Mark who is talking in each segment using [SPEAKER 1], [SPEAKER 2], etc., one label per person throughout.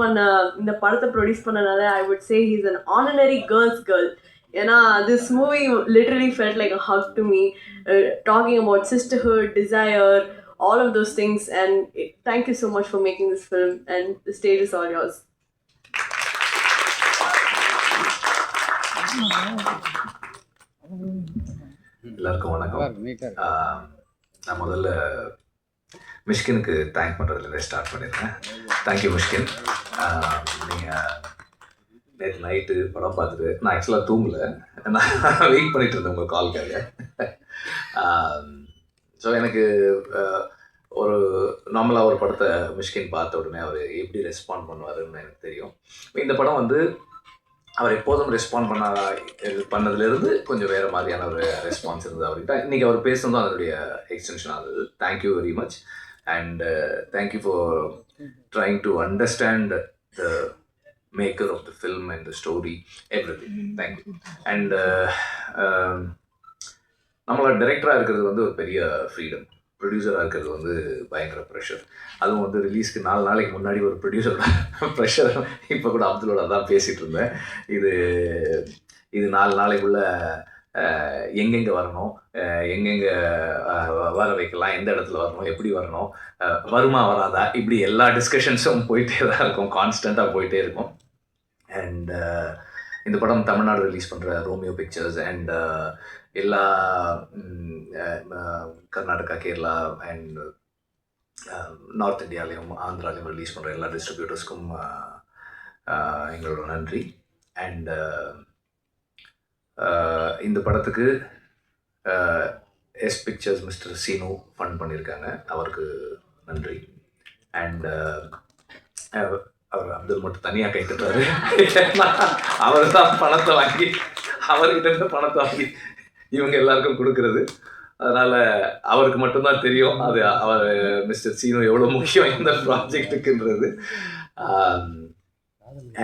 [SPEAKER 1] பண்ண இந்த படத்தை ப்ரொடியூஸ் பண்ணனால I would say he's an honorary girls girl ஏன்னா this movie literally felt like hug to me talking about sisterhood desire all of those things. And it, thank you so much for making this film. And the stage is all yours.
[SPEAKER 2] எல்லாருக்கும் வணக்கம். நான் முதல்ல மிஷ்கினுக்கு thank பண்ணுறதுலேருந்தே start பண்ணியிருக்கேன் thank you Mysskin. நீங்கள் நேற்று night படம் பார்த்துட்டு நான் ஆக்சுவலாக தூங்கல. நான் வெயிட் பண்ணிட்டு இருந்தேன் உங்கள் கால்க்காக ஸோ எனக்கு ஒரு நார்மலாக ஒரு படத்தை மிஷ்கின் பார்த்த உடனே அவர் எப்படி ரெஸ்பாண்ட் பண்ணுவாருன்னு எனக்கு தெரியும். இந்த படம் வந்து அவர் எப்போதும் ரெஸ்பாண்ட் பண்ண இது பண்ணதுலேருந்து கொஞ்சம் வேறு மாதிரியான ஒரு ரெஸ்பான்ஸ் இருந்தது அவர்கிட்ட. இன்றைக்கி அவர் பேசுனதும் அதனுடைய எக்ஸ்டென்ஷன் ஆகுது thank you very much and thank you for trying to understand the maker of the film and the story everything thank you and நம்மளோட டைரக்டராக இருக்கிறது வந்து ஒரு பெரிய ஃப்ரீடம் ப்ரொடியூசராக இருக்கிறது வந்து பயங்கர ப்ரெஷர் அதுவும் வந்து ரிலீஸ்க்கு நாலு நாளைக்கு முன்னாடி ஒரு ப்ரொடியூசரோட ப்ரெஷர் இப்போ கூட அப்துல்லோட தான் பேசிகிட்டு இருந்தேன். இது இது நாலு நாளைக்குள்ள எங்கெங்கே வரணும்? எங்கெங்கே வர வைக்கலாம்? எந்த இடத்துல வரணும்? எப்படி வரணும்? வருமா வராதா? இப்படி எல்லா டிஸ்கஷன்ஸும் போயிட்டே தான் இருக்கும். கான்ஸ்டண்ட்டாக போயிட்டே இருக்கும். அண்ட் இந்த படம் தமிழ்நாடு ரிலீஸ் பண்ணுற ரோமியோ பிக்சர்ஸ் அண்ட் எல்லா கர்நாடகா கேரளா அண்ட் நார்த் இந்தியாலையும் ஆந்திராலையும் ரிலீஸ் பண்ணுற எல்லா டிஸ்ட்ரிபியூட்டர்ஸ்க்கும் எங்களோட நன்றி. அண்ட் இந்த படத்துக்கு S Pictures mister Seenu fund பண்ணியிருக்காங்க அவருக்கு நன்றி. அண்ட் அவர் அப்துல் மட்டும் தனியாக கைத்துட்டாரு அவர் தான் பணத்தை வாங்கி அவர்கிட்ட இருந்து பணத்தை வாங்கி இவங்க எல்லாருக்கும் கொடுக்கறது. அதனால் அவருக்கு மட்டும்தான் தெரியும். அது அவர் மிஸ்டர் சீனு எவ்வளோ முக்கியம் இந்த ப்ராஜெக்ட்டுக்குன்றது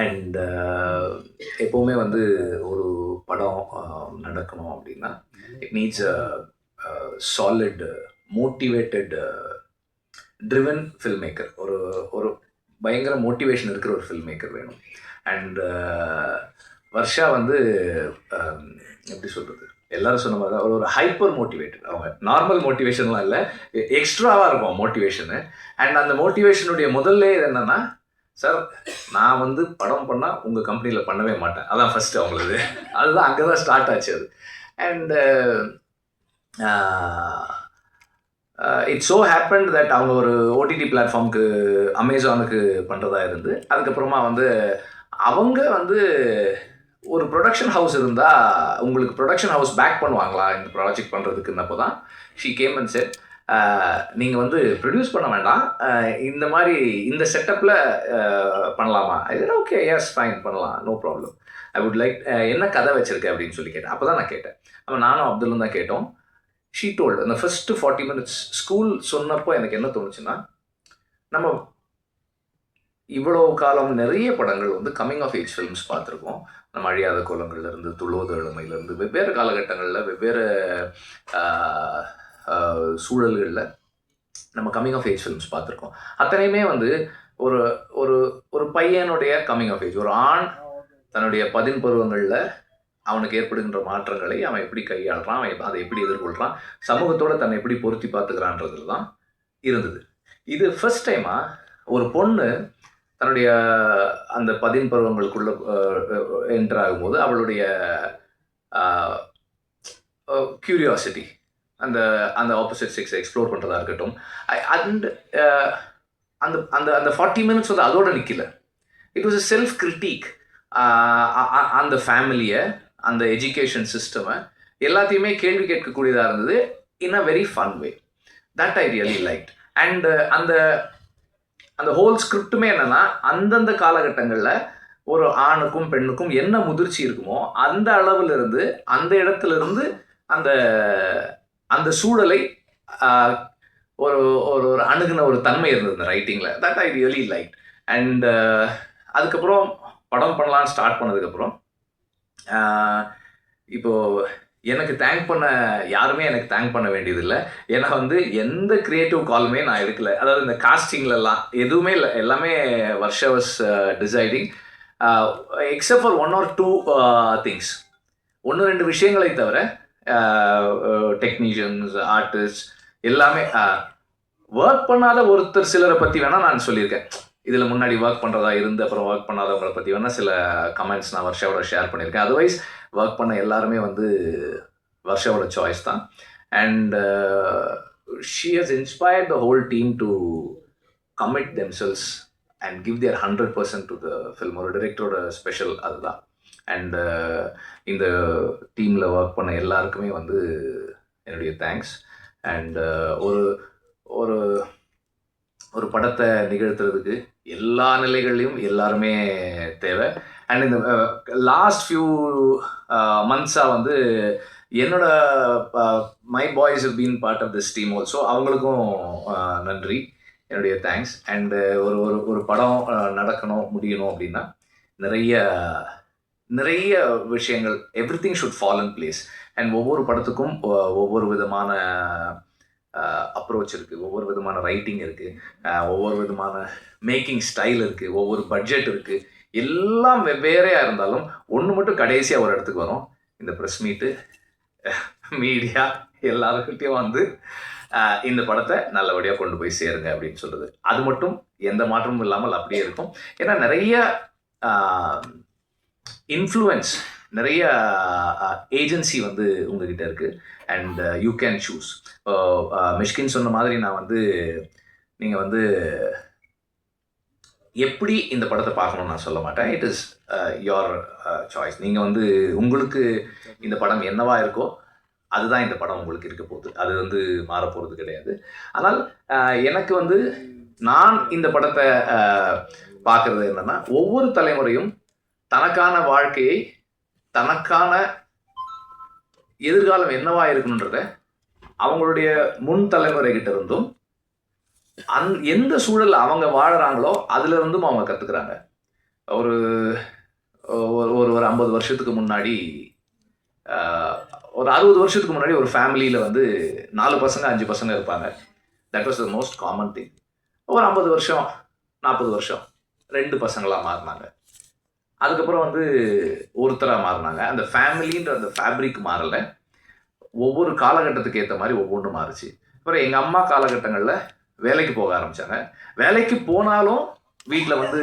[SPEAKER 2] அண்ட் uh, எப்போவுமே வந்து ஒரு படம் நடக்கணும் அப்படின்னா it needs solid motivated driven film maker ஒரு ஒரு பயங்கர மோட்டிவேஷன் இருக்கிற ஒரு ஃபில்ம் மேக்கர் வேணும் அண்ட் uh, வர்ஷா வந்து um, எப்படி சொல்கிறது எல்லாரும் சொன்ன மாதிரி தான் ஒரு ஒரு ஹைப்பர் மோட்டிவேட்டட் அவங்க நார்மல் மோட்டிவேஷன்லாம் இல்லை எக்ஸ்ட்ராவாக இருக்கும் மோட்டிவேஷனு அண்ட் அந்த மோட்டிவேஷனுடைய முதல்ல இது என்னென்னா சார் நான் வந்து படம் பண்ணால் உங்கள் கம்பெனியில் பண்ணவே மாட்டேன். அதான் ஃபஸ்ட்டு அவங்களது. அதுதான் அங்கே தான் ஸ்டார்ட் ஆச்சு அது. And it's so happen that அவங்க ஒரு ஓடிடி பிளாட்ஃபார்முக்கு அமேசானுக்கு பண்ணுறதா இருந்து அதுக்கப்புறமா வந்து அவங்க வந்து ஒரு ப்ரொடக்ஷன் ஹவுஸ் இருந்தால் உங்களுக்கு ப்ரொடக்ஷன் ஹவுஸ் பேக் பண்ணுவாங்களா? இந்த ப்ராஜெக்ட் பண்ணுறதுக்குன்னப்போ தான் ஷீ கேம் அண்ட் செட் நீங்கள் வந்து ப்ரொடியூஸ் பண்ண வேண்டாம். இந்த மாதிரி இந்த செட்டப்பில் பண்ணலாமா? இதெல்லாம் ஓகே எஸ் ஃபைன் பண்ணலாம். No problem I would like என்ன கதை வச்சுருக்கேன் அப்படின்னு சொல்லி கேட்டேன். அப்போ தான் நான் கேட்டேன். அப்போ நானும் அப்துல்லும் தான் கேட்டோம். ஷீ டோல்டு அந்த ஃபஸ்ட்டு ஃபார்ட்டி மினிட்ஸ் ஸ்கூல் சொன்னப்போ எனக்கு என்ன தோணுச்சுன்னா நம்ம இவ்வளோ காலம் நிறைய படங்கள் வந்து கம்மிங் ஆஃப் ஏஜ் ஃபிலிம்ஸ் பார்த்துருக்கோம். நம்ம அழியாத கோலங்கள்லேருந்து துளோத இளமையிலேருந்து வெவ்வேறு காலகட்டங்களில் வெவ்வேறு சூழல்களில் நம்ம கம்மிங் ஆஃப் ஏஜ் ஃபிலிம்ஸ் பார்த்துருக்கோம். அத்தனையுமே வந்து ஒரு ஒரு ஒரு பையனுடைய கம்மிங் ஆஃப் ஏஜ் ஒரு ஆண் தன்னுடைய பதின் பருவங்களில் அவனுக்கு ஏற்படுகின்ற மாற்றங்களை அவன் எப்படி கையாளுறான் அவன் அதை எப்படி எதிர்கொள்கிறான் சமூகத்தோட தன்னை எப்படி பொருத்தி பார்த்துக்கிறான்றதுல தான் இருந்தது. இது ஃபர்ஸ்ட் டைமாக ஒரு பொண்ணு தன்னுடைய அந்த பதின் பருவங்களுக்குள்ள என்டர் ஆகும்போது அவளுடைய க்யூரியாசிட்டி அந்த அந்த ஆப்போசிட் சிக்ஸை எக்ஸ்ப்ளோர் பண்ணுறதா இருக்கட்டும். அண்ட் uh, அந்த அந்த அந்த ஃபார்ட்டி மினிட்ஸ் வந்து அதோட நிற்கல it was a self critic அந்த ஃபேமிலியை அந்த எஜுகேஷன் சிஸ்டமை எல்லாத்தையுமே கேள்வி கேட்கக்கூடியதாக இருந்தது in a very fun way that I really like and அந்த அந்த ஹோல் ஸ்கிரிப்டுமே என்னன்னா அந்தந்த காலகட்டங்களில் ஒரு ஆணுக்கும் பெண்ணுக்கும் என்ன முதிர்ச்சி இருக்குமோ அந்த அளவுலேருந்து அந்த இடத்துலேருந்து அந்த அந்த சூழலை ஒரு ஒரு ஒரு அணுகுன ஒரு தன்மை இருந்தது இந்த ரைட்டிங்கில் that I really like and அதுக்கப்புறம் படம் பண்ணலாம் ஸ்டார்ட் பண்ணதுக்கப்புறம் இப்போது எனக்கு தேங்க் பண்ண யாருமே எனக்கு தேங்க் பண்ண வேண்டியதில்லை. ஏன்னா வந்து எந்த க்ரியேட்டிவ் காலுமே நான் எடுக்கல. அதாவது இந்த காஸ்டிங்லலாம் எதுவுமே இல்லை. எல்லாமே Varsha was deciding except for one or two things ஒன்று ரெண்டு விஷயங்களை தவிர டெக்னீஷியன்ஸ் ஆர்டிஸ்ட் எல்லாமே ஒர்க் பண்ணாத ஒருத்தர் சிலரை பற்றி வேணால் நான் சொல்லியிருக்கேன். இதில் முன்னாடி ஒர்க் பண்ணுறதா இருந்து அப்புறம் ஒர்க் பண்ணாதவங்களை பற்றி வேணால் சில கமெண்ட்ஸ் நான் வர்ஷாவோட ஷேர் பண்ணியிருக்கேன். அதர்வைஸ் ஒர்க் பண்ண எல்லாருமே வந்து வருஷாவோட சாய்ஸ் தான். And she has inspired the whole team to commit themselves and give their hundred percent to the film ஒரு டிரெக்டரோட ஸ்பெஷல் அதுதான். அண்ட் இந்த டீமில் ஒர்க் பண்ண எல்லாருக்குமே வந்து என்னுடைய தேங்க்ஸ் அண்ட் ஒரு ஒரு ஒரு படத்தை நிகழ்த்துறதுக்கு எல்லா நிலைகள்லையும் எல்லாருமே தேவை. அண்ட் இந்த லாஸ்ட் ஃபியூ மந்த்ஸாக வந்து என்னோட my boys been part of this team also அவங்களுக்கும் நன்றி. என்னுடைய தேங்க்ஸ் அண்டு ஒரு ஒரு ஒரு படம் நடக்கணும் முடியணும் அப்படின்னா நிறைய நிறைய விஷயங்கள் everything should fall in place and ஒவ்வொரு படத்துக்கும் ஒவ்வொரு விதமான அப்ரோச் இருக்குது ஒவ்வொரு விதமான ரைட்டிங் இருக்குது ஒவ்வொரு விதமான மேக்கிங் ஸ்டைல் இருக்குது ஒவ்வொரு பட்ஜெட் இருக்குது எல்லாம் வெவ்வேறையாக இருந்தாலும் ஒன்று மட்டும் கடைசியாக ஒரு இடத்துக்கு வரும். இந்த ப்ரெஸ் மீட்டு மீடியா எல்லாருக்கிட்டையும் வந்து இந்த படத்தை நல்லபடியாக கொண்டு போய் சேருங்க அப்படின்னு சொல்கிறது அது மட்டும் எந்த மாற்றமும் இல்லாமல் அப்படியே இருக்கும். ஏன்னா நிறைய இன்ஃப்ளூயன்ஸ் நிறைய ஏஜென்சி வந்து உங்ககிட்ட இருக்குது and you can choose Mysskin சொன்ன மாதிரி நான் வந்து நீங்கள் வந்து எப்படி இந்த படத்தை பார்க்கணும்னு நான் சொல்ல மாட்டேன். இட் இஸ் யோர் சாய்ஸ் நீங்கள் வந்து உங்களுக்கு இந்த படம் என்னவா இருக்கோ அதுதான் இந்த படம் உங்களுக்கு இருக்க போகுது. அது வந்து மாறப்போகிறது கிடையாது. ஆனால் எனக்கு வந்து நான் இந்த படத்தை பார்க்குறது என்னென்னா ஒவ்வொரு தலைமுறையும் தனக்கான வாழ்க்கையை தனக்கான எதிர்காலம் என்னவா இருக்கணுன்றத அவங்களுடைய முன் தலைமுறைகிட்ட இருந்தும் அந் எந்த சூழலில் அவங்க வாழறாங்களோ அதுல இருந்தும் அவங்க கத்துக்கிறாங்க. ஒரு ஒரு ஒரு ஒரு ஐம்பது வருஷத்துக்கு முன்னாடி ஒரு அறுபது வருஷத்துக்கு முன்னாடி ஒரு ஃபேமிலியில் வந்து நாலு பசங்க அஞ்சு பசங்க இருப்பாங்க. That was the most common thing ஒரு ஐம்பது வருஷம் நாற்பது வருஷம் ரெண்டு பசங்களாக மாறினாங்க. அதுக்கப்புறம் வந்து ஒருத்தராக மாறினாங்க. அந்த ஃபேமிலின்ற அந்த ஃபேப்ரிக் மாறலை. ஒவ்வொரு காலகட்டத்துக்கு ஏற்ற மாதிரி ஒவ்வொன்றும் மாறுச்சு. அப்புறம் எங்கள் அம்மா காலகட்டங்களில் வேலைக்கு போக ஆரம்பித்தாங்க வேலைக்கு போனாலும் வீட்டில் வந்து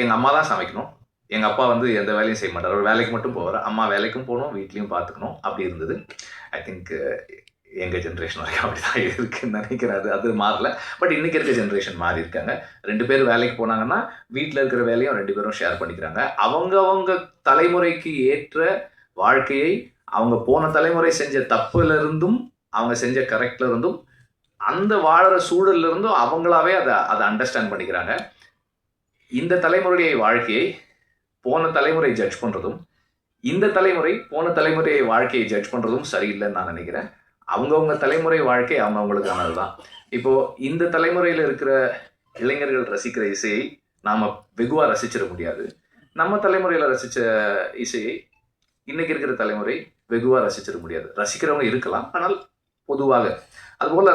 [SPEAKER 2] எங்கள் அம்மா தான் சமைக்கணும். எங்கள் அப்பா வந்து எந்த வேலையும் செய்ய மாட்டார். அவர் வேலைக்கு மட்டும் போவார். அம்மா வேலைக்கும் போகணும் வீட்லேயும் பார்த்துக்கணும் அப்படி இருந்தது. ஐ திங்க் எங்கள் ஜென்ரேஷன் வரைக்கும் அப்படி தான் இருக்குன்னு நினைக்கிறேன். அது அது மாறல. பட் இன்றைக்கி இருக்க ஜென்ரேஷன் மாறி இருக்காங்க. ரெண்டு பேர் வேலைக்கு போனாங்கன்னா வீட்டில் இருக்கிற வேலையும் ரெண்டு பேரும் ஷேர் பண்ணிக்கிறாங்க. அவங்கவங்க தலைமுறைக்கு ஏற்ற வாழ்க்கையை அவங்க போன தலைமுறை செஞ்ச தப்புலேருந்தும் அவங்க செஞ்ச கரெக்டில் இருந்தும் அந்த வாழற சூழல்ல இருந்தும் அவங்களாவே அதை அதை அண்டர்ஸ்டாண்ட் பண்ணிக்கிறாங்க. இந்த தலைமுறையை வாழ்க்கையை போன தலைமுறை ஜட்ஜ் பண்ணுறதும் இந்த தலைமுறை போன தலைமுறையை வாழ்க்கையை ஜட்ஜ் பண்ணுறதும் சரியில்லைன்னு நான் நினைக்கிறேன். அவங்கவுங்க தலைமுறை வாழ்க்கை அவங்கவுங்களுக்கானது தான் இப்போது இந்த தலைமுறையில் இருக்கிற இளைஞர்கள் ரசிக்கிற இசையை நாம் வெகுவாக ரசிச்சிட முடியாது. நம்ம தலைமுறையில் ரசித்த இசையை இன்றைக்கி இருக்கிற தலைமுறை வெகுவாக ரசிச்சிட முடியாது. ரசிக்கிறவங்க இருக்கலாம் ஆனால் பொதுவாக. அதுபோல்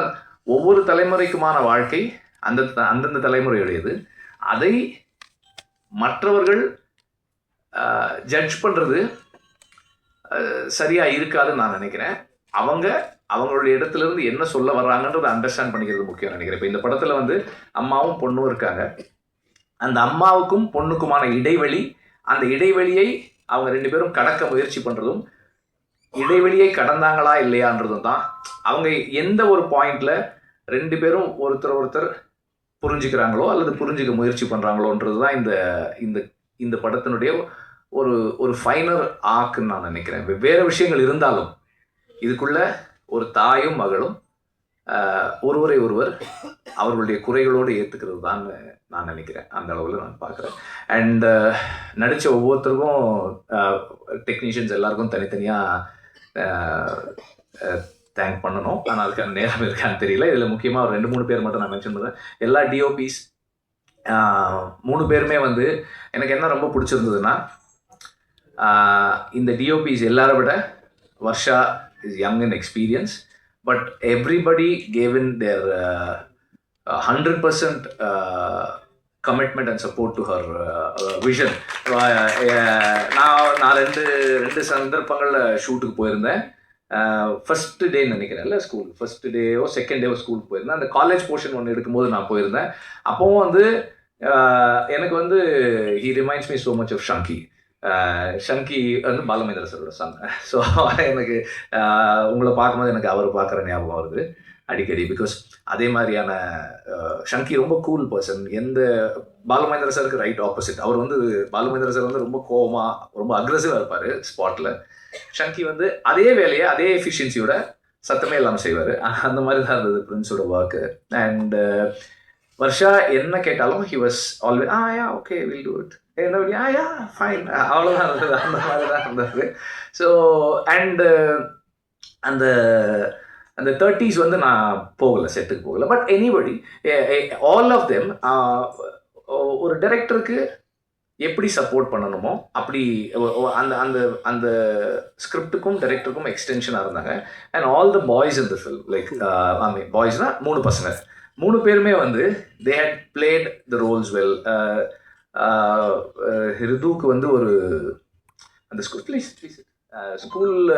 [SPEAKER 2] ஒவ்வொரு தலைமுறைக்குமான வாழ்க்கை அந்த அந்தந்த தலைமுறையுடையது. அதை மற்றவர்கள் ஜட்ஜ் பண்ணுறது சரியாக இருக்காதுன்னு நான் நினைக்கிறேன். அவங்க அவங்களுடைய இடத்துல இருந்து என்ன சொல்ல வர்றாங்கன்றதை அண்டர்ஸ்டாண்ட் பண்ணிக்கிறது முக்கியம் நினைக்கிறேன். இப்போ இந்த படத்தில் வந்து அம்மாவும் பொண்ணும் இருக்காங்க. அந்த அம்மாவுக்கும் பொண்ணுக்குமான இடைவெளி அந்த இடைவெளியை அவங்க ரெண்டு பேரும் கடக்க முயற்சி பண்ணுறதும் இடைவெளியை கடந்தாங்களா இல்லையான்றதும் தான். அவங்க எந்த ஒரு பாயிண்டில் ரெண்டு பேரும் ஒருத்தர் ஒருத்தர் புரிஞ்சுக்கிறாங்களோ அல்லது புரிஞ்சுக்க முயற்சி பண்ணுறாங்களோன்றது தான் இந்த இந்த இந்த படத்தினுடைய ஒரு ஒரு ஃபைனர் ஆக்குன்னு நான் நினைக்கிறேன். வெவ்வேறு விஷயங்கள் இருந்தாலும் இதுக்குள்ள ஒரு தாயும் மகளும் ஒருவரை ஒருவர் அவர்களுடைய குறைகளோடு ஏற்றுக்கிறது தான் நான் நினைக்கிறேன். அந்த அளவில் நான் பார்க்குறேன். அண்ட் நடித்த ஒவ்வொருத்தருக்கும் டெக்னீஷியன்ஸ் எல்லாருக்கும் தனித்தனியாக தேங்க் பண்ணணும். ஆனால் அதுக்கான நேரம் இருக்கான்னு தெரியல. இதில் முக்கியமாக ஒரு ரெண்டு மூணு பேர் மட்டும் நான் மென்ஷன் பண்ணுறேன் எல்லா டிஓபிஸ் மூணு பேருமே வந்து எனக்கு என்ன ரொம்ப பிடிச்சிருந்ததுன்னா இந்த டிஓபிஸ் எல்லாரை விட Varsha is young in experience but everybody gave in their hundred percent commitment and support to her vision நான் நான் ரெண்டு ரெண்டு சந்தர்ப்பங்களில் ஷூட்டுக்கு போயிருந்தேன். ஃபர்ஸ்ட் டே நினைக்கிறேன்ல ஸ்கூல் ஃபர்ஸ்ட் டேயோ செகண்ட் டேவோ ஸ்கூலுக்கு போயிருந்தேன். அந்த காலேஜ் போர்ஷன் ஒன்று எடுக்கும்போது நான் போயிருந்தேன். அப்போவும் வந்து uh, எனக்கு வந்து he reminds me so much of Changi ஷங்கி வந்து பாலமேந்திர சரோட சன் ஸோ எனக்கு உங்களை பார்க்கும்போது எனக்கு அவர் பார்க்குற ஞாபகம் வருது அடிக்கடி. பிகாஸ் அதே மாதிரியான ஷங்கி ரொம்ப கூல் பர்சன் எந்த பாலமேந்திர சருக்கு ரைட் ஆப்போசிட் அவர் வந்து பாலமேந்திர சார் வந்து ரொம்ப கோவமா ரொம்ப அக்ரெசிவாக இருப்பார் ஸ்பாட்டில் ஷங்கி வந்து அதே வேலையை அதே எஃபிஷியன்சியோட சத்தமே இல்லாமல் செய்வார். அந்த மாதிரி தான் இருந்தது பிரின்ஸோட ஒர்க்கு அண்ட் வர்ஷா என்ன கேட்டாலும் he was always ah yeah okay will do it என்ன ஆ யா ஃபைன் அவ்வளோதான் இருந்தது அந்த மாதிரி தான் இருந்தது. ஸோ அண்டு uh, அந்த அந்த தேர்ட்டிஸ் வந்து நான் போகலை செட்டுக்கு போகலை. But anybody all of them ஒரு டைரக்டருக்கு எப்படி சப்போர்ட் பண்ணணுமோ அப்படி அந்த அந்த அந்த ஸ்கிரிப்டுக்கும் டைரக்டருக்கும் எக்ஸ்டென்ஷனாக இருந்தாங்க. அண்ட் ஆல் த பாய்ஸ் இந்த ஃபில் லைக் ஐ மீன் பாய்ஸ்னால் மூணு பசங்க. மூணு பேருமே வந்து they had played the roles well ரிதுவுக்கு வந்து ஒரு அந்த ஸ்கூல் ப்ளீஸ் ப்ளீஸ் ஸ்கூலில்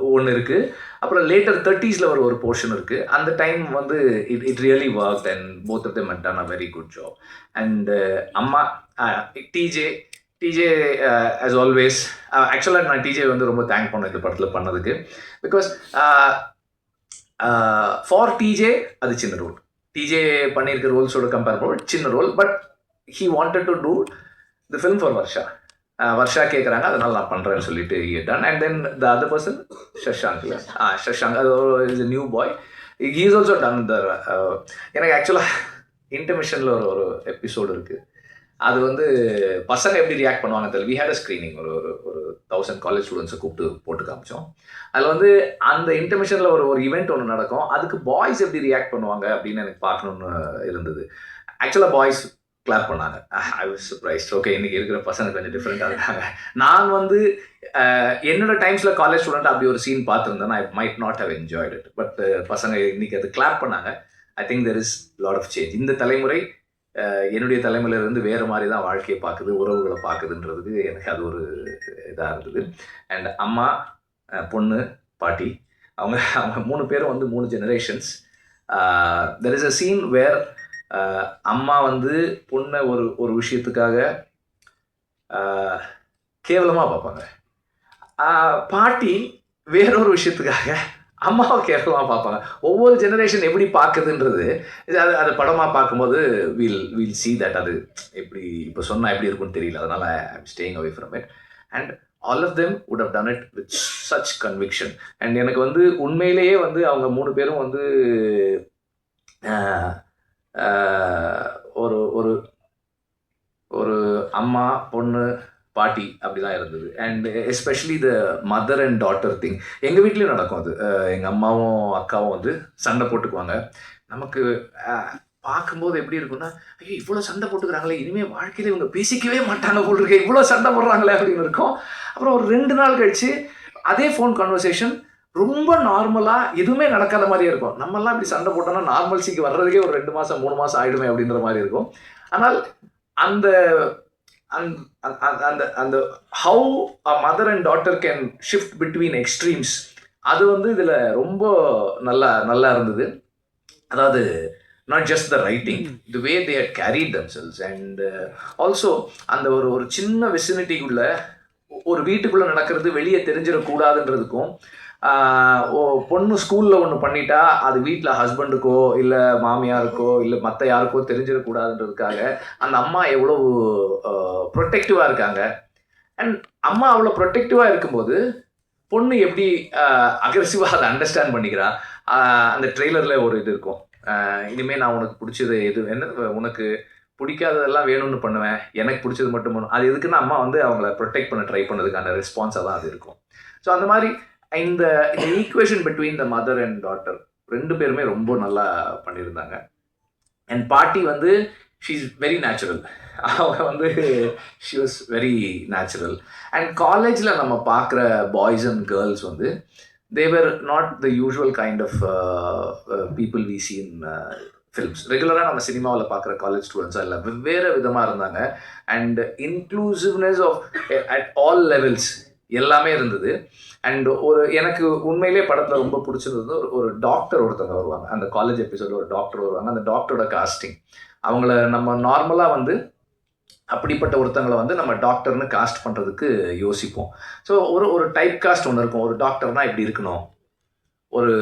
[SPEAKER 2] ஒன்று இருக்குது அப்புறம் லேட்டர் தேர்ட்டீஸில் ஒரு ஒரு போர்ஷன் இருக்குது அந்த டைம் வந்து it it really work and both of them done a very good job and அம்மா டிஜே டிஜே ஆஸ் ஆல்வேஸ் ஆக்சுவலாக நான் டிஜே வந்து ரொம்ப தேங்க் பண்ணேன் இந்த படத்தில் பண்ணதுக்கு. பிகாஸ் ஃபார் டிஜே அது சின்ன ரோல் டிஜே பண்ணியிருக்க ரோல்ஸோட கம்பேர் பண்ணுவோம் சின்ன role but he wanted to do the film for Varsha Varsha கேட்குறாங்க அதனால நான் பண்ணுறேன்னு சொல்லிட்டு done and then the other person Shashank ah Shashank அது is new boy he is also done the எனக்கு ஆக்சுவலாக இன்டர்மிஷனில் ஒரு ஒரு எபிசோடு இருக்குது அது வந்து பசங்க எப்படி ரியாக்ட் பண்ணுவாங்க தெரியல. வி ஹேட் அ ஸ்க்ரீனிங் ஒரு ஒரு ஒரு தௌசண்ட் காலேஜ் ஸ்டூடெண்ட்ஸை கூப்பிட்டு போட்டு காமிச்சோம். அதில் வந்து அந்த இன்டர்மிஷனில் ஒரு ஒரு ஈவெண்ட் ஒன்று நடக்கும். அதுக்கு பாய்ஸ் எப்படி ரியாக்ட் பண்ணுவாங்க அப்படின்னு எனக்கு பார்க்கணுன்னு இருந்தது. ஆக்சுவலாக பாய்ஸ் கிளாப் பண்ணாங்க. ஐ வாஸ் சர்ப்ரைஸ் ஓகே இன்னைக்கு இருக்கிற பசங்க கொஞ்சம் டிஃப்ரெண்ட்டாக இருக்காங்க. நான் வந்து என்னோட டைம்ஸில் காலேஜ் ஸ்டூடெண்ட் அப்படி ஒரு சீன் பார்த்துருந்தேன் I might not have enjoyed it but பசங்க இன்னைக்கு அது கிளாப் பண்ணாங்க. I think there is lot of change இந்த தலைமுறை என்னுடைய தலைமுறையில இருந்து வேறு மாதிரி தான் வாழ்க்கையை பார்க்குது உறவுகளை பார்க்குதுன்றதுக்கு எனக்கு அது ஒரு இதாக இருந்தது. அண்ட் அம்மா பொண்ணு பாட்டி அவங்க அவங்க மூணு பேரும் வந்து மூணு generations there is a scene where அம்மா வந்து பொண்ணை ஒரு ஒரு விஷயத்துக்காக கேவலமாக பார்ப்பாங்க. பாட்டி வேறொரு விஷயத்துக்காக அம்மாவை கேவலமாக பார்ப்பாங்க. ஒவ்வொரு ஜெனரேஷன் எப்படி பார்க்குதுன்றது அது அது படமாக பார்க்கும்போது வில் வில் சீ தட் அது எப்படி இப்போ சொன்னால் எப்படி இருக்கும்னு தெரியல. அதனால் I'm staying away from it and all of them would have done it with such conviction and எனக்கு வந்து உண்மையிலேயே வந்து அவங்க மூணு பேரும் வந்து ஒரு ஒரு ஒரு அம்மா பொண்ணு பாட்டி அப்படிதான் இருந்தது. And especially the mother and daughter thing எங்கள் வீட்லேயும் நடக்கும் அது. எங்கள் அம்மாவும் அக்காவும் வந்து சண்டை போட்டுக்குவாங்க. நமக்கு பார்க்கும்போது எப்படி இருக்கும்னா ஐயோ இவ்வளோ சண்டை போட்டுக்கிறாங்களே இனிமேல் வாழ்க்கையில் இவங்க பேசிக்கவே மாட்டாங்க போல் இருக்கு இவ்வளோ சண்டை போடுறாங்களே அப்படின்னு இருக்கும். அப்புறம் ஒரு ரெண்டு நாள் கழித்து அதே ஃபோன் கான்வர்சேஷன் ரொம்ப நார்மலாக எதுவுமே நடக்காத மாதிரியே இருக்கும். நம்மெல்லாம் இப்படி சண்டை போட்டோம்னா நார்மல்சிக்கு வர்றதுக்கே ஒரு ரெண்டு மாதம் மூணு மாதம் ஆயிடுமே அப்படின்ற மாதிரி இருக்கும். ஆனால் அந்த அந்த அந்த- அந்த அந்த how a mother and daughter can shift between extremes அது வந்து இதில் ரொம்ப நல்லா நல்லா இருந்தது. அதாவது not just the writing the way they had carried themselves and also அந்த ஒரு ஒரு சின்ன விசினிட்டிக்குள்ள ஒரு வீட்டுக்குள்ளே நடக்கிறது வெளியே தெரிஞ்சிடக்கூடாதுன்றதுக்கும் பொண்ணு ஸ்கூலில் ஒன்று பண்ணிட்டா அது வீட்டில் ஹஸ்பண்டுக்கோ இல்லை மாமியாருக்கோ இல்லை மற்ற யாருக்கோ தெரிஞ்சிடக்கூடாதுன்றதுக்காக அந்த அம்மா எவ்வளோ ப்ரொட்டெக்டிவாக இருக்காங்க. அண்ட் அம்மா அவ்வளோ ப்ரொட்டெக்டிவாக இருக்கும்போது பொண்ணு எப்படி அக்ரெசிவாக அதை அண்டர்ஸ்டாண்ட் பண்ணிக்கிறா? அந்த ட்ரெய்லரில் ஒரு இது இருக்கும். இனிமேல் நான் உனக்கு பிடிச்சது எது என்ன உனக்கு பிடிக்காததெல்லாம் வேணும்னு பண்ணுவேன். எனக்கு பிடிச்சது மட்டும் பண்ணும் அது எதுக்குன்னு அம்மா வந்து அவங்கள ப்ரொடெக்ட் பண்ண ட்ரை பண்ணதுக்கான ரெஸ்பான்ஸாக தான் அது இருக்கும். ஸோ அந்த மாதிரி இந்த இந்த equation between the mother and daughter ரெண்டு பேருமே ரொம்ப நல்லா பண்ணியிருந்தாங்க. அண்ட் பாட்டி வந்து ஷீ இஸ் வெரி நேச்சுரல் அவங்க வந்து she was very natural and காலேஜில் நம்ம பார்க்குற பாய்ஸ் அண்ட் கேர்ள்ஸ் வந்து they were not the usual kind of people we see in films ரெகுலராக நம்ம சினிமாவில் பார்க்குற காலேஜ் ஸ்டூடெண்ட்ஸாக இல்லை வெவ்வேறு விதமாக இருந்தாங்க. And inclusiveness of at all levels எல்லாமே இருந்தது. அண்ட் ஒரு எனக்கு உண்மையிலே படத்தில் ரொம்ப பிடிச்சிருந்தது ஒரு ஒரு டாக்டர் ஒருத்தவங்க வருவாங்க. அந்த காலேஜ் எபிசோட ஒரு டாக்டர் வருவாங்க. அந்த டாக்டரோட காஸ்டிங் அவங்கள நம்ம நார்மலாக வந்து அப்படிப்பட்ட ஒருத்தங்களை வந்து நம்ம டாக்டர்னு காஸ்ட் பண்ணுறதுக்கு யோசிப்போம். ஸோ ஒரு ஒரு டைப் காஸ்ட் ஒன்று இருக்கும். ஒரு டாக்டர்னால் இப்படி இருக்கணும். ஒரு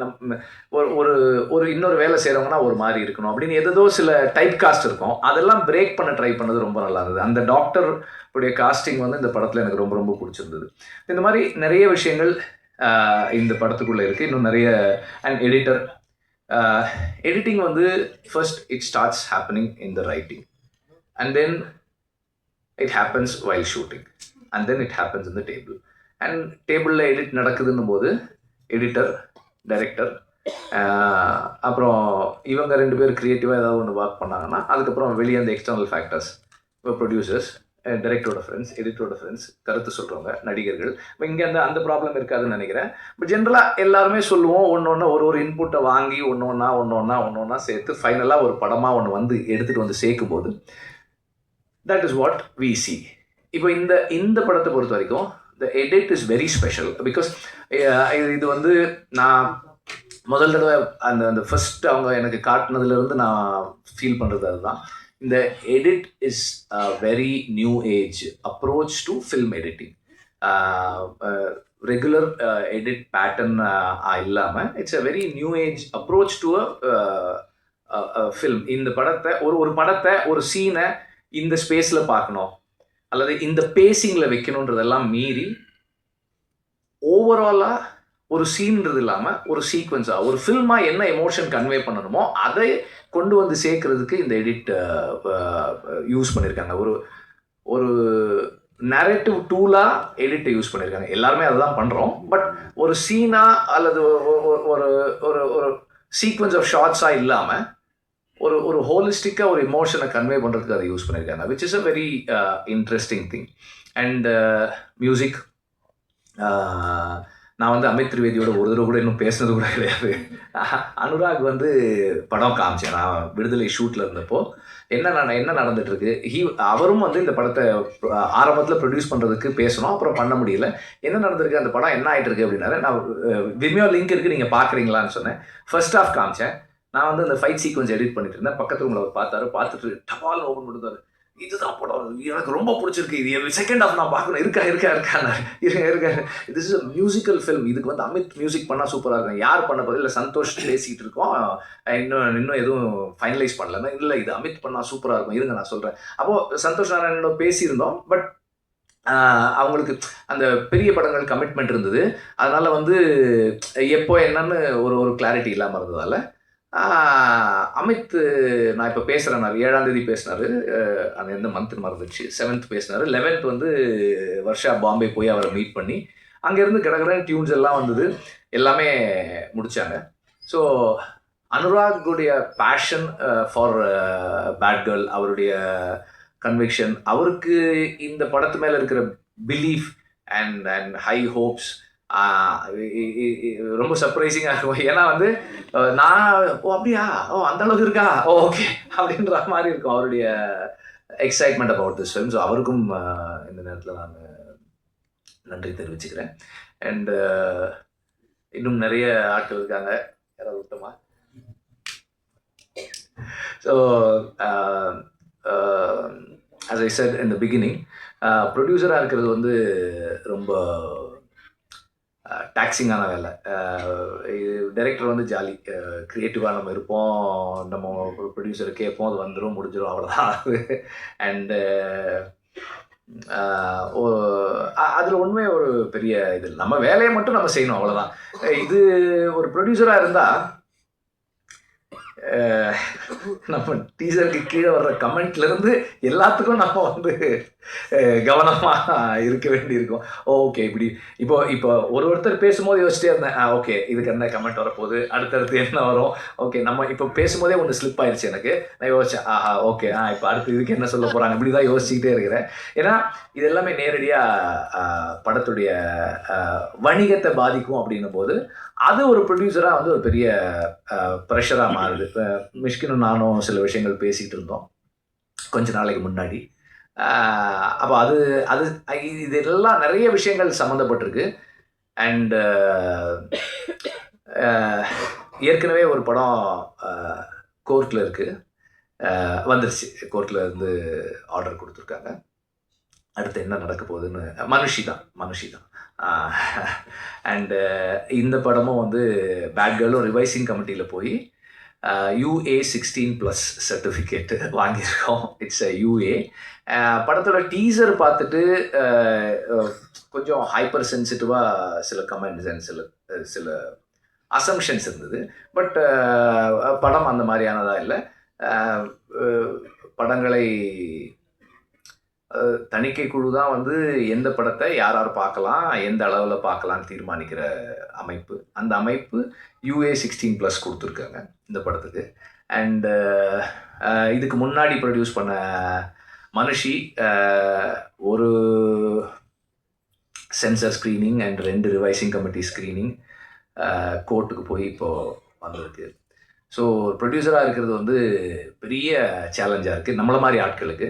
[SPEAKER 2] நம் ஒரு ஒரு ஒரு இன்னொரு வேலை செய்கிறவங்கன்னா ஒரு மாதிரி இருக்கணும். அப்படின்னு எதோ சில டைப் காஸ்ட் இருக்கும். அதெல்லாம் பிரேக் பண்ண ட்ரை பண்ணது ரொம்ப நல்லா இருந்தது. அந்த டாக்டர் உடைய காஸ்டிங் வந்து இந்த படத்தில் எனக்கு ரொம்ப ரொம்ப பிடிச்சிருந்தது. இந்த மாதிரி நிறைய விஷயங்கள் இந்த படத்துக்குள்ளே இருக்குது இன்னும் நிறைய அண்ட் எடிட்டர் எடிட்டிங் வந்து first it starts happening in the writing and then it happens while shooting and then it happens in the table and டேபிளில் எடிட் நடக்குதுன்னும் போது எடிட்டர் டைரக்டர் அப்புறம் இவங்க ரெண்டு பேர் க்ரியேட்டிவாக ஏதாவது ஒன்று ஒர்க் பண்ணாங்கன்னா அதுக்கப்புறம் வெளியே அந்த எக்ஸ்டர்னல் ஃபேக்டர்ஸ் இப்போ ப்ரொடியூசர்ஸ் டைரக்டரோட ஃப்ரெண்ட்ஸ் எடிட்டரோட ஃப்ரெண்ட்ஸ் கருத்து சொல்கிறவங்க நடிகர்கள். இப்போ இங்கே அந்த அந்த ப்ராப்ளம் இருக்காதுன்னு நினைக்கிறேன். பட் ஜென்ரலாக எல்லாருமே சொல்லுவோம் ஒன்று ஒன்று ஒரு ஒரு இன்புட்டை வாங்கி ஒன்று ஒன்றா ஒன்று ஒன்றா ஒன்று ஒன்றா சேர்த்து ஃபைனலாக ஒரு படமாக ஒன்று வந்து எடுத்துகிட்டு வந்து சேர்க்கும் போது that is what we see இப்போ இந்த இந்த படத்தை பொறுத்த வரைக்கும் the edit is very special because இது வந்து நான் முதல் தடவை அந்த அந்த ஃபர்ஸ்ட் அவங்க எனக்கு காட்டினதுலேருந்து நான் ஃபீல் பண்ணுறது அதுதான். இந்த edit is very new age approach to film editing regular edit pattern இல்லாமல் it's a very new age approach to a film இந்த படத்தை ஒரு ஒரு படத்தை ஒரு சீனை இந்த ஸ்பேஸில் பார்க்கணும். அல்லது இந்த பேசிங்கில் வைக்கணுன்றதெல்லாம் மீறி ஓவராலாக ஒரு சீன்றது இல்லாமல் ஒரு சீக்வன்ஸாக ஒரு ஃபில்மாக என்ன எமோஷன் கன்வே பண்ணணுமோ அதை கொண்டு வந்து சேர்க்கறதுக்கு இந்த எடிட் யூஸ் பண்ணியிருக்காங்க ஒரு ஒரு நரேட்டிவ் டூலாக எடிட்டை யூஸ் பண்ணியிருக்காங்க எல்லாருமே அதை தான் பண்ணுறோம் பட் ஒரு சீனாக அல்லது ஒரு- ஒரு- ஒரு ஒரு சீக்வன்ஸ் ஆஃப் ஷார்ட்ஸாக இல்லாமல் ஒரு ஒரு ஹோலிஸ்டிக்காக ஒரு இமோஷனை கன்வே பண்ணுறதுக்கு அதை யூஸ் பண்ணியிருக்காங்க which is a very interesting thing and music நான் வந்து அமித் திரிவேதியோட ஒரு தடவை கூட இன்னும் பேசுனது கூட கிடையாது. அனுராக் வந்து படம் காமிச்சேன் நான் விடுதலை ஷூட்டில் இருந்தப்போ. என்ன நட- என்ன நடந்துட்டுருக்கு? ஹீ அவரும் வந்து இந்த படத்தை uh, ஆரம்பத்தில் ப்ரொடியூஸ் பண்ணுறதுக்கு பேசணும். அப்புறம் பண்ண முடியல. என்ன நடந்திருக்கு? அந்த படம் என்ன ஆயிட்டு இருக்கு அப்படின்னாரு. நான் uh, விமியோ லிங்க் இருக்குது நீங்கள் பார்க்குறீங்களான்னு சொன்னேன். ஃபர்ஸ்ட் ஆஃப் காமிச்சேன். நான் வந்து அந்த ஃபைட் சீக்வன்ஸ் எடிட் பண்ணிட்டு இருந்தேன் பக்கத்து ரூமில் அவர் பார்த்தாரு. பார்த்துட்டு டபால் ஓப்பன் பண்ணிருந்தாரு இதுதான் படம். எனக்கு ரொம்ப பிடிச்சிருக்கு. இது செகண்ட் ஆஃப் நான் பார்க்கணும். இருக்கா இருக்கா இருக்கா? இருக்க இருக்க this is a musical film இதுக்கு வந்து அமித் மியூசிக் பண்ணால் சூப்பராக இருக்கும். யார் பண்ண போது இல்லை சந்தோஷ் பேசிக்கிட்டு இருக்கோம். இன்னும் இன்னும் எதுவும் ஃபைனலைஸ் பண்ணலன்னா இல்லை இது அமித் பண்ணால் சூப்பராக இருக்கும். இருங்க நான் சொல்கிறேன் அப்போது சந்தோஷ் நாராயணனோட பேசியிருந்தோம். பட் அவங்களுக்கு அந்த பெரிய படங்கள் கமிட்மெண்ட் இருந்தது. அதனால் வந்து எப்போ என்னன்னு ஒரு ஒரு கிளாரிட்டி இல்லாமல் இருந்ததால் அமித் நான் இப்போ பேசுகிறேன் ஏழாம் தேதி பேசினார். அந்த எந்த மந்த் மறந்துச்சு செவன்த் பேசினார். லெவன்த் வந்து வர்ஷா பாம்பே போய் அவரை மீட் பண்ணி அங்கேருந்து கிடக்கிற டியூன்ஸ் எல்லாம் வந்தது. எல்லாமே முடித்தாங்க ஸோ அனுராகுடைய பேஷன் ஃபார் பேட் கேர்ள் அவருடைய கன்விக்ஷன் அவருக்கு இந்த படத்து மேலே இருக்கிற belief and and high hopes ரொம்ப சர்ப்ரைசிங்காக இருக்கும். ஏன்னா வந்து நான் ஓ அப்படியா? ஓ அந்த அளவுக்கு இருக்கா? ஓ ஓகே அப்படின்ற மாதிரி இருக்கும் அவருடைய excitement about this film so அவருக்கும் இந்த நேரத்தில் நான் நன்றி தெரிவிச்சுக்கிறேன். அண்டு இன்னும் நிறைய ஆட்கள் இருக்காங்க. யாராவது உத்தமாக ஸோ அஸ் ஐ செட் இந்த பிகினிங் ப்ரொடியூசராக இருக்கிறது வந்து ரொம்ப டாக்ஸிங்கான வேலை. இது டைரக்டர் வந்து ஜாலி க்ரியேட்டிவாக நம்ம இருப்போம். நம்ம ப்ரொடியூசர் கேட்போம். அது வந்துடும் முடிஞ்சிடும் அவ்வளோதான் அண்டு அதில் உண்மை ஒரு பெரிய இது. நம்ம வேலையை மட்டும் நம்ம செய்யணும் அவ்வளோதான் இது ஒரு ப்ரொடியூசராக இருந்தால் நம்ம டீசருக்கு கீழே வர்ற கமெண்ட்லேருந்து எல்லாத்துக்கும் நம்ம வந்து கவனமாக இருக்க வேண்டியிருக்கும். ஓகே இப்படி இப்போ இப்போ ஒரு ஒருத்தர் பேசும்போது யோசிச்சிட்டே இருந்தேன். ஆ ஓகே இதுக்கு என்ன கமெண்ட் வரப்போகுது? அடுத்தடுத்து என்ன வரும்? ஓகே நம்ம இப்போ பேசும்போதே ஒன்று ஸ்லிப் ஆயிடுச்சு எனக்கு. நான் யோசிச்சேன் ஆஹா ஓகே ஆ இப்போ அடுத்து இதுக்கு என்ன சொல்ல போகிறாங்க இப்படி தான் யோசிச்சுக்கிட்டே இருக்கிறேன். ஏன்னா இது எல்லாமே நேரடியாக படத்துடைய வணிகத்தை பாதிக்கும் அப்படின்னும் போது அது ஒரு ப்ரொடியூசராக வந்து ஒரு பெரிய ப்ரெஷராக மாறுது. இப்போ மிஷ்கினும் நானும் சில விஷயங்கள் பேசிகிட்டு இருந்தோம். கொஞ்ச நாளைக்கு முன்னாடி. அப்போ அது அது இது எல்லாம் நிறைய விஷயங்கள் சம்மந்தப்பட்டிருக்கு. அண்ட் ஏற்கனவே ஒரு படம் கோர்ட்டில் இருக்குது வந்துருச்சு. கோர்ட்டில் இருந்து ஆர்டர் கொடுத்துருக்காங்க. அடுத்து என்ன நடக்க போகுதுன்னு மனுஷி தான் மனுஷி தான். அண்டு இந்த படமும் வந்து பேட் கேர்ளும் ரிவைசிங் கமிட்டியில் போய் யூஏ சிக்ஸ்டீன் ப்ளஸ் சர்டிஃபிகேட்டு வாங்கியிருக்கோம். இட்ஸ் எ யூஏ படத்தோட டீசர் பார்த்துட்டு uh, uh, கொஞ்சம் ஹைப்பர் சென்சிட்டிவாக சில கமெண்ட்ஸ் அண்ட் சில uh, சில அசம்ஷன்ஸ் இருந்தது. பட் படம் அந்த மாதிரியானதாக இல்லை. படங்களை தணிக்கை குழு தான் வந்து எந்த படத்தை யார் யார் பார்க்கலாம் எந்த அளவில் பார்க்கலாம்னு தீர்மானிக்கிற அமைப்பு. அந்த அமைப்பு யூஏ சிக்ஸ்டீன் ப்ளஸ் கொடுத்துருக்காங்க இந்த படத்துக்கு. அண்டு இதுக்கு முன்னாடி ப்ரொடியூஸ் பண்ண மனுஷி ஒரு சென்சர் ஸ்க்ரீனிங் அண்ட் ரெண்டு ரிவைசிங் கமிட்டி ஸ்க்ரீனிங் கோர்ட்டுக்கு போய் இப்போது வந்திருக்கு. ஸோ ப்ரொடியூசராக இருக்கிறது வந்து பெரிய சேலஞ்சாக இருக்குது நம்மளை மாதிரி ஆட்களுக்கு.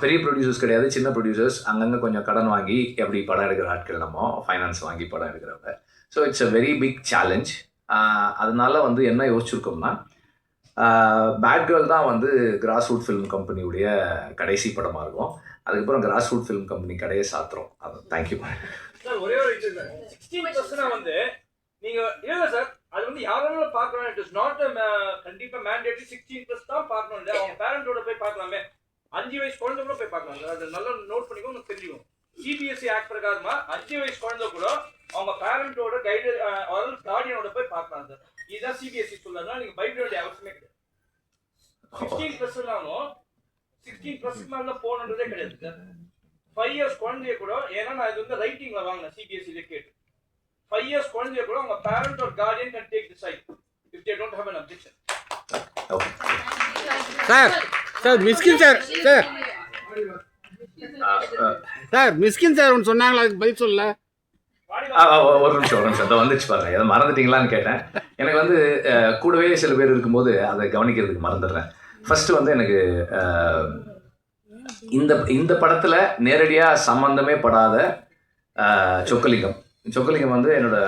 [SPEAKER 2] பெரிய ப்ரொடியூசர்ஸ் கிடையாது சின்ன ப்ரொடியூசர்ஸ் அங்கங்கே கொஞ்சம் கடன் வாங்கி எப்படி படம் எடுக்கிற ஆட்கள் நம்ம ஃபைனான்ஸ் வாங்கி படம் எடுக்கிறவங்க. So it's a very big challenge அதனால வந்து என்ன யோசிச்சிருக்கோம்னா பேட் கேர்ள் தான் வந்து கிராஸ் ரூட் ஃபிலிம் கம்பெனியுடைய கடைசி படமாக இருக்கும். அதுக்கப்புறம் கிராஸ் ரூட் ஃபிலிம் கம்பெனி கடையை சாத்துறோம். அது தேங்க்யூ
[SPEAKER 3] ஒரே ஒரு இது வந்து நீங்க இல்ல சார் அது வந்து யாராலும் பார்க்கணும் இட் இஸ் நாட் கண்டிப்பா மேண்டேட்டரி சிக்ஸ்டீன் பிளஸ் தான் பார்க்கணும் இல்ல அவங்க பேரண்டோட போய் பார்க்கலாமே. அஞ்சு வயசு குழந்தை கூட போய் பார்க்கலாம். அது நல்லா நோட் பண்ணிக்கோ உங்களுக்கு தெரிஞ்சுக்கும் சிபிஎஸ்சி ஆக்ட் பிரகாரமா அஞ்சு வயசு குழந்தை கூட அவங்க பேரண்டோட கைடு கார்டியனோட போய் பார்க்கலாம். சார் இதுதான் சிபிஎஸ்சி சொல்லுறதுனால நீங்க பயப்பட வேண்டிய அவசியமே கிடையாது. சிக்ஸ்டீன் பிளஸ்னாலும் சிக்ஸ்டீன் பிளஸ் மேல போகணுன்றதே கிடையாது. சார் ஃபைவ் இயர்ஸ் குழந்தைய கூட ஏன்னா நான் இது வந்து ரைட்டிங்ல வாங்கினேன் சிபிஎஸ்சியில கேட்டு. ஃபைவ் இயர்ஸ் குழந்தைய கூட அவங்க பேரண்ட் ஒரு guardian can take the side if they don't have an objection.
[SPEAKER 2] Okay
[SPEAKER 4] sir sir Mysskin sir sir. Sir Mysskin sir ஒன்று சொன்னாங்களா? அதுக்கு பதில் சொல்லல.
[SPEAKER 2] ஒரு நிமிஷம் ஒரு நிமிஷம். அதை வந்துச்சு பாருங்க. எதை மறந்துட்டீங்களான்னு கேட்டேன். எனக்கு வந்து கூடவே சில பேர் இருக்கும்போது அதை கவனிக்கிறதுக்கு மறந்துடுறேன். ஃபர்ஸ்ட் வந்து எனக்கு இந்த இந்த படத்தில் நேரடியாக சம்பந்தமே படாத சொக்கலிங்கம். சொக்கலிங்கம் வந்து என்னோட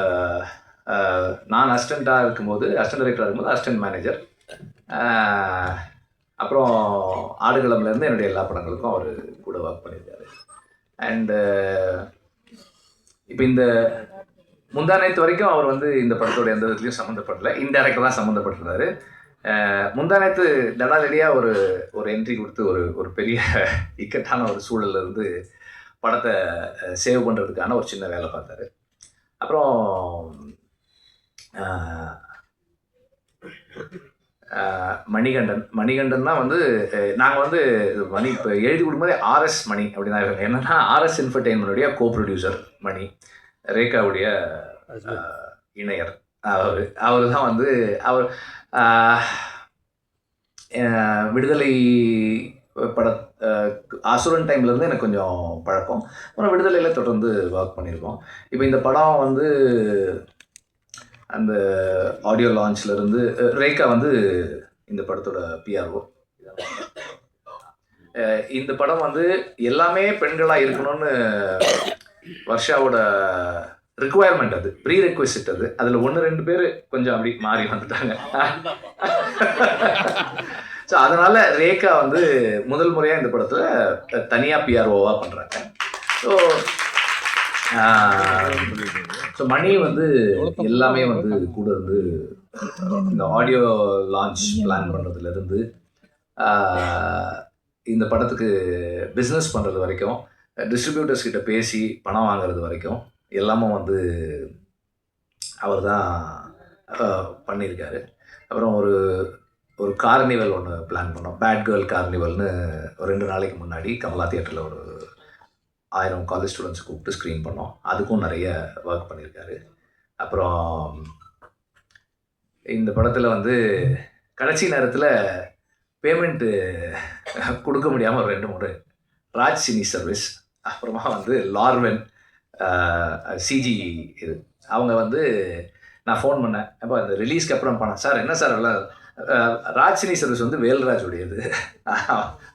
[SPEAKER 2] நான் அசிஸ்டண்ட்டாக இருக்கும்போது அசிஸ்டன்ட் டைரக்டராக இருக்கும்போது அசிஸ்டன்ட் மேனேஜர் அப்புறம் ஆடுகளம்லேருந்து என்னுடைய எல்லா படங்களுக்கும் அவர் கூட ஒர்க் பண்ணியிருக்காரு. அண்டு uh, இப்போ இந்த முந்தா வரைக்கும் அவர் வந்து இந்த படத்தோட எந்த விதத்துலையும் சம்மந்தப்படல. இன்டெரக்டாக தான் சம்மந்தப்பட்டிருந்தாரு. அஹ் முந்தா டடாலடியாக ஒரு ஒரு என்ட்ரி கொடுத்து ஒரு ஒரு பெரிய இக்கட்டான ஒரு சூழல்ல இருந்து படத்தை uh, சேவ் பண்ணுறதுக்கான ஒரு சின்ன வேலை பார்த்தாரு. அப்புறம் அஹ், மணிகண்டன். மணிகண்டன்னா வந்து நாங்கள் வந்து மணி இப்போ எழுதி கொடுக்கும்போதே ஆர்எஸ் மணி அப்படின்னு தான் என்னன்னா ஆர்எஸ் இன்ஃபர்டெயின்மெண்ட்டுடைய கோ ப்ரொடியூசர் மணி. ரேகாவுடைய இணையர். அவர் அவர் தான் வந்து அவர் விடுதலை பட அசுரன் டைம்லேருந்து எனக்கு கொஞ்சம் பழக்கம். அப்புறம் விடுதலையில் தொடர்ந்து ஒர்க் பண்ணியிருக்கோம். இப்போ இந்த படம் வந்து அந்த ஆடியோ லான்ச்லேருந்து ரேகா வந்து இந்த படத்தோட பிஆர்ஓ இந்த படம் வந்து எல்லாமே பெண்களாக இருக்கணும்னு வர்ஷாவோட ரிக்குவயர்மெண்ட் அது. ப்ரீ ரெக்வசிட் அது. அதில் ஒன்று ரெண்டு பேர் கொஞ்சம் அப்படி மாறி வந்துட்டாங்க. ஸோ அதனால ரேகா வந்து முதல் முறையாக இந்த படத்தில் தனியாக பிஆர்ஓவாக பண்ணுறாங்க ஸோ ஸோ மணி வந்து எல்லாமே வந்து கூட இருந்து இந்த ஆடியோ லான்ச் பிளான் பண்ணுறதுலேருந்து இந்த படத்துக்கு பிஸ்னஸ் பண்ணுறது வரைக்கும் டிஸ்ட்ரிபியூட்டர்ஸ் கிட்ட பேசி பணம் வாங்குறது வரைக்கும் எல்லாமும் வந்து அவர் தான் பண்ணியிருக்காரு. அப்புறம் ஒரு ஒரு கார்னிவல் ஒன்று பிளான் பண்ணோம். பேட் கேர்ள் கார்னிவல்னு ஒரு ரெண்டு நாளைக்கு முன்னாடி கமலா தியேட்டரில் ஒரு ஆயிரம் காலேஜ் ஸ்டூடெண்ட்ஸ் கூப்பிட்டு ஸ்க்ரீன் பண்ணோம். அதுக்கும் நிறைய ஒர்க் பண்ணியிருக்காரு. அப்புறம் இந்த படத்தில் வந்து கடைசி நேரத்தில் பேமெண்ட்டு கொடுக்க முடியாமல் ஒரு ரெண்டு மூணு ராஜ் சினி சர்வீஸ் அப்புறமா வந்து லார்வென் சிஜி இது. அவங்க வந்து நான் ஃபோன் பண்ணேன். அப்போ அந்த ரிலீஸ்க்கு அப்புறம் பண்ணேன். சார் என்ன சார் எல்லாம் ராஜ் சினி சர்வீஸ் வந்து வேல்ராஜுடையது.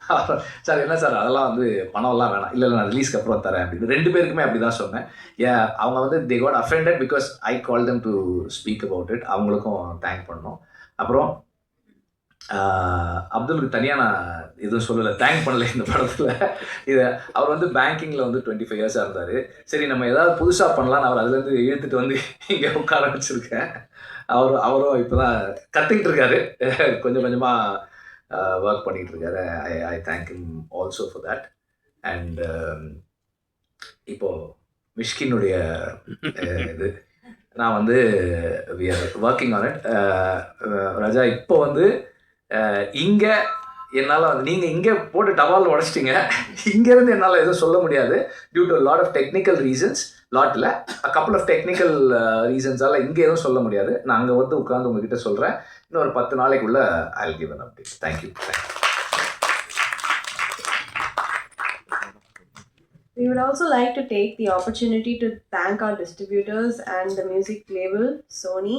[SPEAKER 2] சார் என்ன சார் அதெல்லாம் வந்து பணம்லாம் வேணாம். இல்லை நான் ரிலீஸ்க்கு அப்புறம் தரேன் அப்படின்னு. ரெண்டு பேருக்குமே அப்படி தான் சொன்னேன். ஏன் அவங்க வந்து they got offended because I call them to speak about it அவங்களுக்கும் தேங்க் பண்ணோம். அப்புறம் அப்துலுக்கு தனியாக நான் எதுவும் சொல்லலை. தேங்க் பண்ணல இந்த படத்தில். இதை அவர் வந்து பேங்கிங்கில் வந்து டுவெண்ட்டி ஃபைவ் இயர்ஸாக இருந்தார். சரி நம்ம ஏதாவது புதுசாக பண்ணலான்னு அவர் அதுலேருந்து இழுத்துட்டு வந்து இங்கே உட்கார வச்சுருக்கேன். அவர் அவரும் இப்போ தான் கற்றுக்கிட்டு இருக்காரு. கொஞ்சம் கொஞ்சமாக Uh, ஒர்க் பண்ணிகிட்டு இருக்காரு. I I thank him also for that and இப்போது மிஷ்கினுடைய இது. நான் வந்து we are working on it Raja இப்போ வந்து uh, இங்கே என்னால் வந்து நீங்கள் இங்கே போட்டு டவால் உடச்சிட்டிங்க. இங்கேருந்து என்னால் எதுவும் சொல்ல முடியாது. Due to lot of technical reasons லாட்டில் couple of technical ரீசன்ஸால் இங்கே எதுவும் சொல்ல முடியாது. நான் அங்கே வந்து உட்காந்து உங்ககிட்ட சொல்கிறேன் இன்னும் ஒரு பத்து நாளைக்குள்ளே I give an update thank you thank you
[SPEAKER 1] We would also like to take the opportunity to thank our distributors and the music label Sony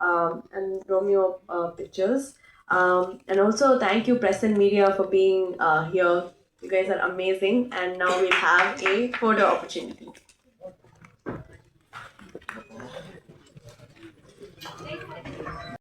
[SPEAKER 1] um, and Romeo uh, Pictures. Um, and also thank you, Press and Media, for being uh, here. You guys are amazing. And now we have a photo opportunity.